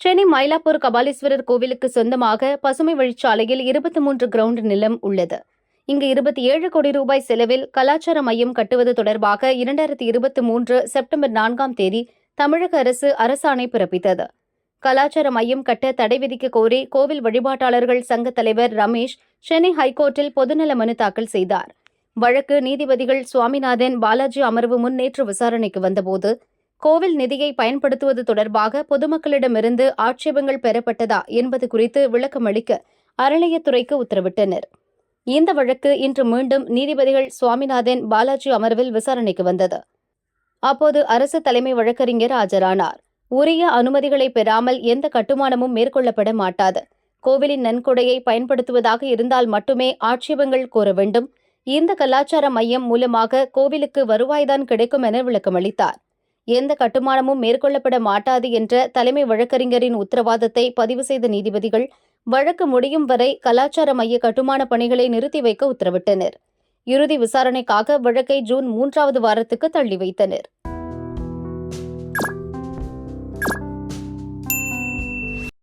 சென்னை மயிலாப்பூர் கபாலீஸ்வரர் கோவிலுக்கு சொந்தமாக பசுமை வழிச்சாலையில் இருபத்தி மூன்று கிரவுண்ட் நிலம் உள்ளது. இங்கு இருபத்தி ஏழு கோடி ரூபாய் செலவில் கலாச்சார மையம் கட்டுவது தொடர்பாக இரண்டாயிரத்தி இருபத்தி மூன்று செப்டம்பர் நான்காம் தேதி தமிழக அரசு அரசாணை பிறப்பித்தது. கலாச்சார மையம் கட்ட தடை விதிக்க கோரி கோவில் வழிபாட்டாளர்கள் சங்க தலைவர் ரமேஷ் சென்னை ஹைகோர்ட்டில் பொதுநல மனு தாக்கல் செய்தார். வழக்கு நீதிபதிகள் சுவாமிநாதன் பாலாஜி அமர்வு முன் நேற்று விசாரணைக்கு வந்தபோது கோவில் நிதியை பயன்படுத்துவது தொடர்பாக பொதுமக்களிடமிருந்து ஆட்சேபங்கள் பெறப்பட்டதா என்பது குறித்து விளக்கமளிக்க அறநிலையத்துறைக்கு உத்தரவிட்டனர். இந்த வழக்கு இன்று மீண்டும் நீதிபதிகள் சுவாமிநாதன் பாலாஜி அமர்வில் விசாரணைக்கு வந்தது. அப்போது அரசு தலைமை வழக்கறிஞர் ஆஜரானார். உரிய அனுமதிகளை பெறாமல் எந்த கட்டுமானமும் மேற்கொள்ளப்பட மாட்டாது. கோவிலின் நன்கொடையை பயன்படுத்துவதாக இருந்தால் மட்டுமே ஆட்சேபங்கள் கோர வேண்டும். இந்த கலாச்சார மையம் மூலமாக கோவிலுக்கு வருவாய்தான் கிடைக்கும் என விளக்கமளித்தார். எந்த கட்டுமானமும் மேற்கொள்ளப்பட மாட்டாது என்ற தலைமை வழக்கறிஞரின் உத்தரவாதத்தை பதிவு செய்த நீதிபதிகள் வழக்கு முடியும் வரை கலாச்சார மைய கட்டுமான பணிகளை நிறுத்தி வைக்க உத்தரவிட்டனர். இறுதி விசாரணைக்காக வழக்கை ஜூன் மூன்றாவது வாரத்துக்கு தள்ளி வைத்தனர்.